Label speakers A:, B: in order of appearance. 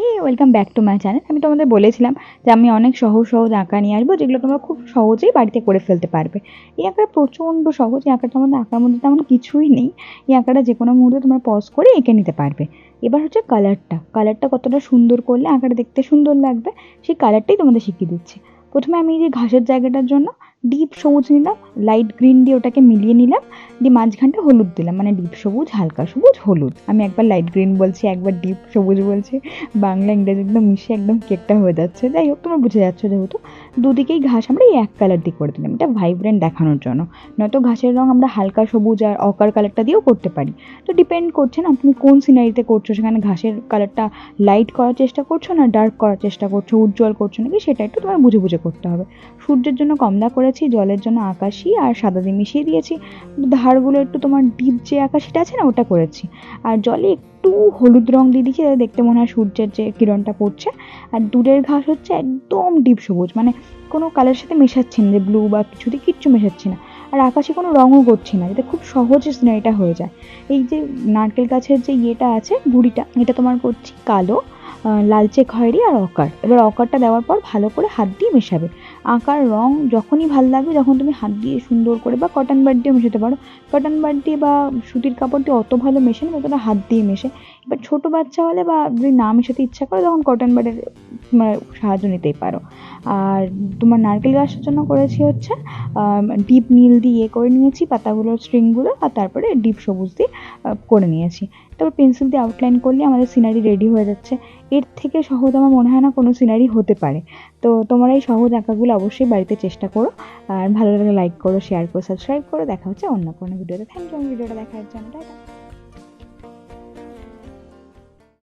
A: Hey welcome back to my channel আমি তোমাদের বলেছিলাম যে আমি অনেক সহজ সহজ আঁকা নিয়ে আসব যেগুলো তোমরা খুব সহজেই বাড়িতে করে ফেলতে পারবে। এই আঁকাটা প্রচণ্ড সহজ, এই আঁকাটা মধ্যে আঁকার মধ্যে তেমন কিছুই নেই। এই আঁকাটা যে কোনো মুহূর্তে তোমরা পজ করে এঁকে নিতে পারবে। এবার হচ্ছে কালারটা কালারটা কতটা সুন্দর করলে আঁকাটা দেখতে সুন্দর লাগবে, সেই কালারটাই তোমাদের শিখিয়ে দিচ্ছি। প্রথমে আমি এই যে ঘাসের জায়গাটার জন্য ডিপ সবুজ নিলাম লাইট গ্রিন দিয়ে ওটাকে মিলিয়ে নিলাম, দিয়ে মাঝখানটা হলুদ দিলাম মানে ডিপ সবুজ, হালকা সবুজ, হলুদ। আমি একবার লাইট গ্রিন বলছি, একবার ডিপ সবুজ বলছি, বাংলা ইংরেজি একদম মিশে একদম কেকটা হয়ে যাচ্ছে। যাই হোক, তোমরা বুঝে যাচ্ছ যেহেতু, দুদিকেই ঘাস আমরা এই এক কালার দিয়ে করে দিলাম, এটা ভাইব্রেন্ট দেখানোর জন্য। নয়তো ঘাসের রঙ আমরা হালকা সবুজ আর অকার কালারটা দিয়েও করতে পারি। তো ডিপেন্ড করছে না, তুমি কোন সিনারিতে করছ, সেখানে ঘাসের কালারটা লাইট করার চেষ্টা করছ না ডার্ক করার চেষ্টা করছ, উজ্জ্বল করছ নাকি, সেটা একটু তোমার বুঝে বুঝে করতে হবে। সূর্যের জন্য কমলা করেছি, জলের জন্য আকাশি আর সাদা দিয়ে মিশিয়ে দিয়েছি। ধারগুলো একটু তোমার ডিপ যে আকাশিটা আছে না, ওটা করেছি। আর জলে একটু হলুদ রং দিয়ে দিয়েছি যাতে দেখতে মনে হয় সূর্যের যে কিরণটা পড়ছে। আর দূরের ঘাস হচ্ছে একদম ডিপ সবুজ মানে কোনো কালারের সাথে মেশাচ্ছি না, যে ব্লু বা কিছুতে কিচ্ছু মেশাচ্ছি না। আর আকাশে কোনো রঙও করছি না। যাতে খুব সহজে সিনারিটা হয়ে যায়। এই যে নারকেল গাছের যে ইয়েটা আছে গুঁড়িটা এটা তোমার করছি কালো লালচে খয়েরি আর অকার। এবার অকারটা দেওয়ার পর ভালো করে হাত দিয়ে মেশাবে। আঁকার রং যখনই ভালো লাগবে, যখন তুমি হাত দিয়ে সুন্দর করে বা কটন বাড দিয়ে মেশাতে পারো। কটন বাড দিয়ে বা সুতির কাপড় দিয়ে অত ভালো মেশে না যতটা হাত দিয়ে মেশে। এবার ছোটো বাচ্চা হলে বা যদি না মেশাতে ইচ্ছা করে, তখন কটন বাডের মানে সাহায্য নিতেই পারো। আর তোমার নারকেল গাছের জন্য করেছি হচ্ছে ডিপ নীল দিয়ে ইয়ে করে নিয়েছি, পাতাগুলোর স্ট্রিংগুলো আর তারপরে ডিপ সবুজ দিয়ে করে নিয়েছি। তারপর পেন্সিল দিয়ে আউটলাইন করলে আমাদের সিনারি রেডি হয়ে যাচ্ছে। এর থেকে সহজ আমার মনে হয় না কোনো সিনারি হতে পারে। তো তোমার এই সহজ আঁকাগুলো অবশ্যই বাড়িতে চেষ্টা করো। আর ভালো লাগলে লাইক করো শেয়ার করো সাবস্ক্রাইব করো। দেখা হচ্ছে অন্য কোনো ভিডিওতে থ্যাংক ইউ ভিডিওটা দেখার জন্য।